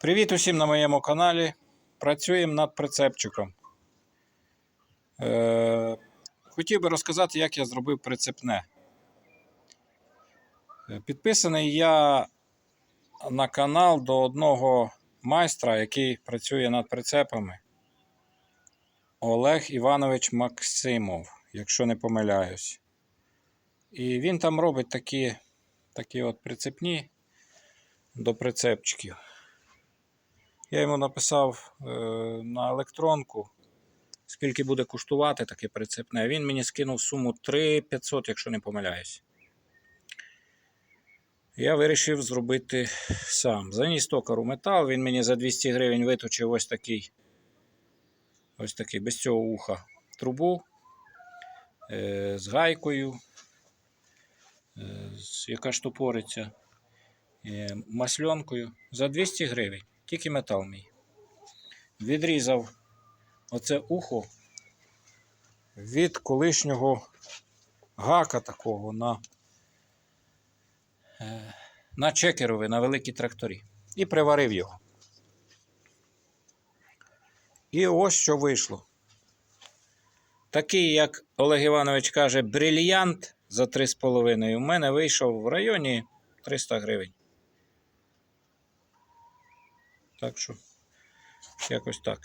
Привіт усім на моєму каналі. Працюємо над прицепчиком. Е, хотів би розказати, як я зробив прицепне. Е, Підписаний я на канал до одного майстра, який працює над прицепами. Олег Іванович Максимов, якщо не помиляюсь. І він там робить такі, такі от прицепні до прицепчиків. Я йому написав е, на електронку, скільки буде коштувати таке прицепне. Він мені скинув суму 3500, якщо не помиляюсь. Я вирішив зробити сам. Заніс токару метал, він мені за 200 гривень виточив ось такий, ось такий, без цього уха, трубу е, з гайкою, е, яка штопориться, е, масльонкою за 200 гривень. Тільки метал мій. Відрізав оце ухо від колишнього гака такого на, е, на чекерові, на великій тракторі. І приварив його. І ось що вийшло. Такий, як Олег Іванович каже, брильянт за 3,5 у мене вийшов в районі 300 гривень. Так що, якось так.